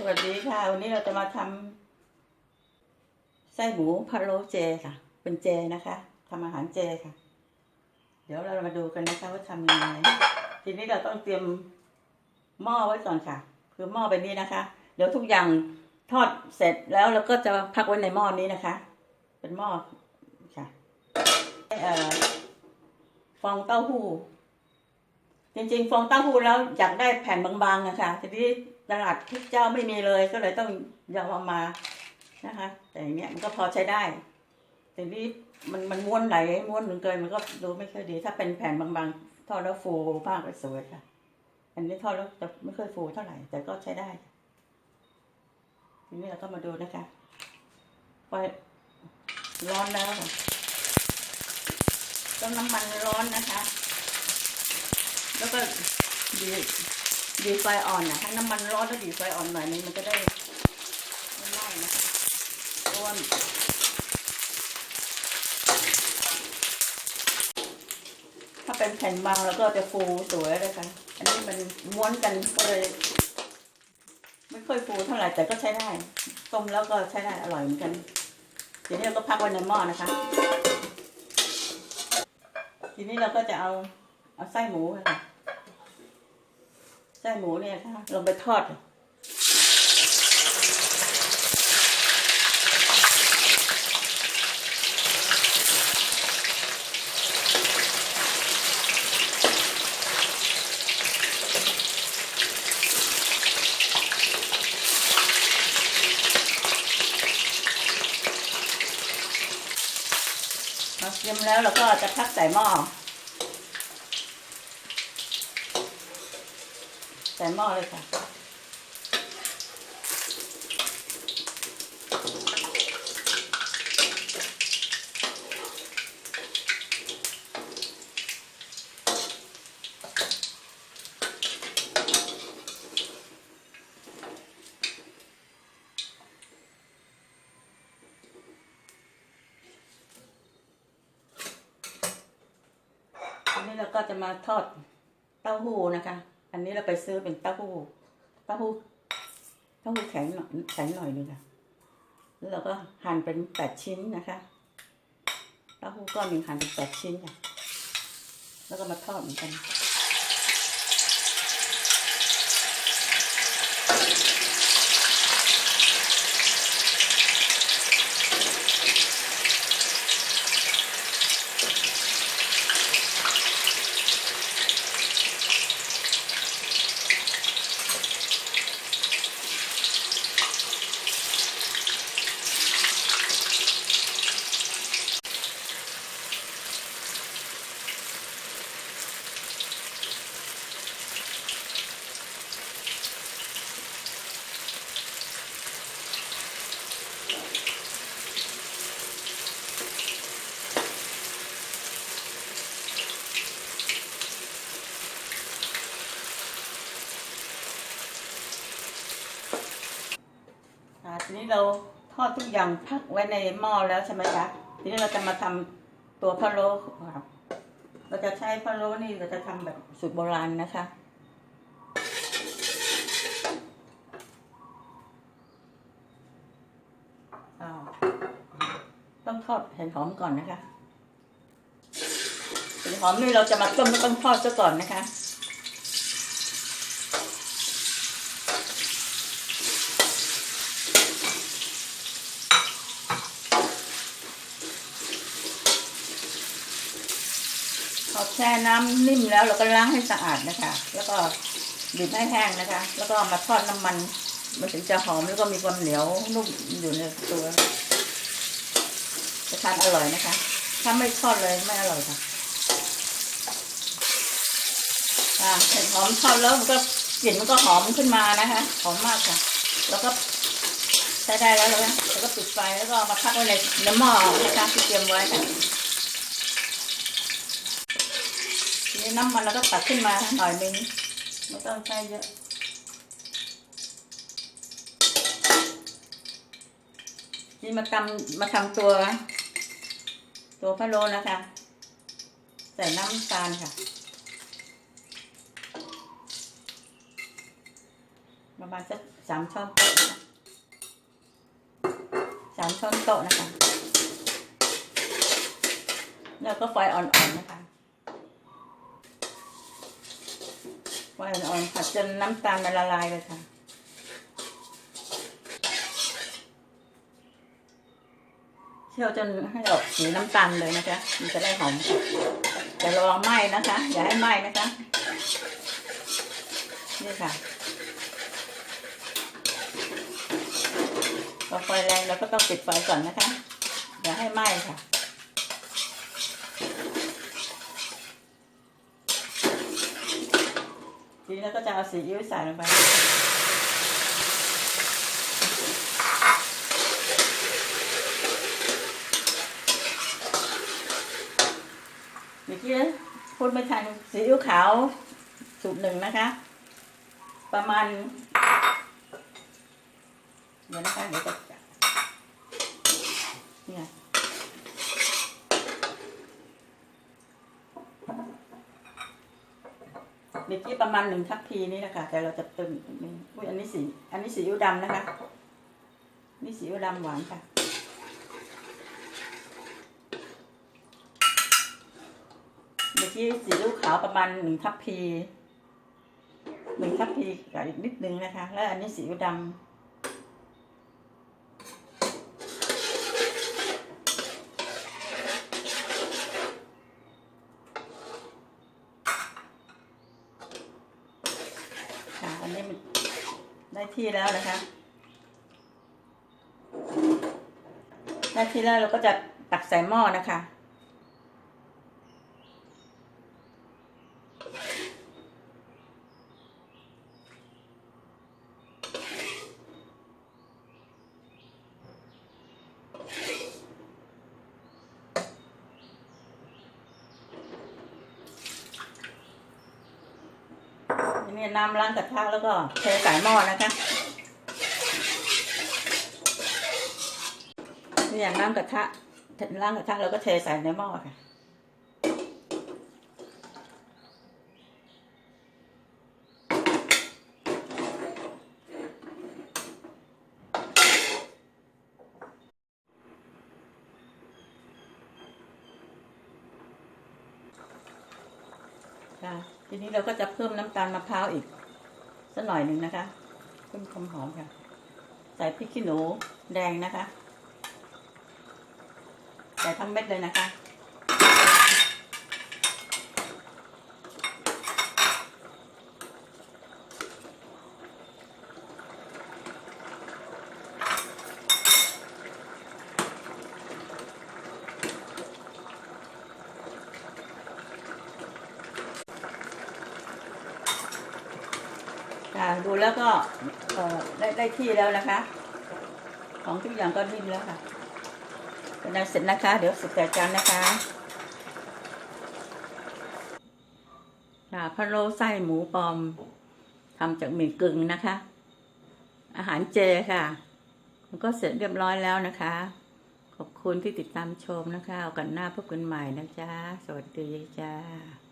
สวัสดีค่ะ วันนี้เราจะมาทำไส้หมูพะโล้เจค่ะ เป็นเจนะคะทำอาหารเจค่ะ เดี๋ยวเรามาดูกันนะคะว่าทำยังไงทีนี้เราต้องเตรียมหม้อไว้ก่อนค่ะ คือหม้อใบนี้นะคะ เดี๋ยวทุกอย่างทอดเสร็จแล้วเราก็จะพักไว้ในหม้อนี้นะคะ เป็นหม้อค่ะเอ่อฟองเต้าหู้ จริงๆ ฟองเต้าหู้แล้วอยากได้แผ่นบางๆนะคะทีนี้ ตลาดทุกเจ้าไม่มีเลยก็เลยต้องยอมเอามานะคะ แต่อย่างเนี้ยมันก็พอใช้ได้ แต่นี้มันมันม้วนไหลม้วนหนึ่งเกินมันก็ดูไม่ค่อยดี ถ้าเป็นแผ่นบางๆทอดแล้วฟูมากเลยสวยค่ะ อันนี้ทอดแล้วจะไม่ค่อยฟูเท่าไหร่ แต่ก็ใช้ได้ทีนี้เราก็มาดูนะคะไฟร้อนแล้วต้มน้ำมันร้อนนะคะ แล้วก็ดี ดีไฟอ่อนนะถ้น้ำมันร้อนแล้วดีไฟอ่อนหน่อยนึงมันจะได้ไม่ไหม้นะคะร่วนถ้าเป็นแผ่นบางแล้วก็จะฟูสวยเลยค่ะอันนี้มันม้วนกันก็เลย ไม่ค่อยฟูเท่าไหร่แต่ก็ใช้ได้ต้มแล้วก็ใช้ได้อร่อยเหมือนกันทีนี้เราก็พักไว้ในหม้อนะคะ ทีนี้เราก็จะเอาเอาไส้หมูค่ะ ส้หมูเนี่ยค่ะลงไปทอดเราเตรียมแล้วเราก็จะพักใส่หม้อ ใส่หม้อเลยค่ะ อันนี้เราก็จะมาทอดเต้าหู้นะคะ นนี้เราไปซื้อเป็นเต้าหู้เต้าหู้เต้าหู้แข็งหน่อยแข็งหน่อยนึงค่ะแล้วเราก็หั่นเป็นแปดชิ้นนะคะเต้าหู้ก้อนหนึ่งหั่นเป็นแปดชิ้นค่ะแล้วก็มาทอดเหมือนกัน ทีนี้เราทอดทุกอย่างพักไว้ในหม้อแล้วใช่ไหมคะทีนี้เราจะมาทำตัวพะโล้ค่ะเราจะใช้พะโล้นี่เราจะทำแบบสูตรโบราณนะคะต้องทอดเห็นหอมก่อนนะคะเห็นหอมนี่เราจะมาต้มก็ต้องทอดซะก่อนนะคะ อแช่น้ำนิ่มแล้วเราก็ล้างให้สะอาดนะคะ แล้วก็บีบให้แห้งนะคะ แล้วก็มาทอดน้ำมัน มันถึงจะหอมแล้วก็มีความเหนียวนุ่มอยู่ในตัวจะทานอร่อยนะคะ ถ้าไม่ทอดเลยไม่อร่อยค่ะเห็ดหอมทอดแล้วมันก็กลิ่นมันก็หอมขึ้นมานะคะหอมมากค่ะ แล้วก็ใช้ได้แล้วเลยนะแล้วก็ปิดไฟแล้วก็มาพักไว้ในน้ำหม้อนะคะที่เตรียมไว้ค่ะ ทีนี้น้ำมันเราก็ตักขึ้นมาหน่อยนึงไม่ต้องใช้เยอะนี่มาทำมาทำตัว ตัวพะโล้นะคะ ใส่น้ำตาลค่ะ ประมาณสักสามช้อนโต๊ะนะคะสามช้อนโต๊ะนะคะ แล้วก็ไฟอ่อนๆนะคะ ไฟ อ่อนๆผัดจนน้ำตาลมันละลายเลยค่ะเคี่ยวจนให้ออกสีน้ำตาลเลยนะคะ มันจะได้หอมค่ะแต่ระวังไหม้นะคะ อย่าให้ไหม้นะคะ นี่ค่ะพอไฟแรงเราก็ต้องปิดไฟก่อนนะคะ อย่าให้ไหม้ค่ะ ทีนี้เราก็จะเอาซีอิ๊วใส่ลงไปเมื่อกี้พูดไม่ทันซีอิ๊วขาวสูตรหนึ่งนะคะ ประมาณเดี๋ยวนะคะเดี๋ยวจะจับเนี่ย เมื่อกี้ประมาณหนึ่งทัพพีนี่นะคะแต่เราจะเติมอีกนิดนึงอุ้ยอันนี้สี อันนี้สีอิ๊วดำนะคะ นี่สีอิ๊วดำหวานค่ะเมื่อกี้สีอิ๊วขาวประมาณหนึ่งทัพพีหนึ่งทัพพีกับอีกนิดนึงนะคะ แล้วอันนี้สีอิ๊วดำ ค่ะ อันนี้มันได้ ที่แล้วนะคะได้ที่แล้วเราก็จะตักใส่หม้อนะคะ นี่น้ำล้างกระทะแล้วก็เทใส่หม้อนะคะนี่ยน้ำกระทะล้างกระทะแล้วก็เทใส่ในหม้อค่ะ ค่ะ ทีนี้เราก็จะเพิ่มน้ำตาลมะพร้าวอีกสักหน่อยหนึ่งนะคะ เพิ่มความหอมค่ะ ใส่พริกขี้หนูแดงนะคะ ใส่ทั้งเม็ดเลยนะคะ ดูแล้วก็ได้ได้ที่แล้วนะคะ ของทุกอย่างก็ดิ้นแล้วค่ะเป็นอันเสร็จนะคะ เดี๋ยวสุดแต่จานนะคะค่ะพะโล้ไส้หมูปลอมทำจากหมี่กึ่งนะคะ อาหารเจค่ะ มันก็เสร็จเรียบร้อยแล้วนะคะ ขอบคุณที่ติดตามชมนะคะ เอากันหน้าพบกันใหม่นะจ๊ะ สวัสดีจ้า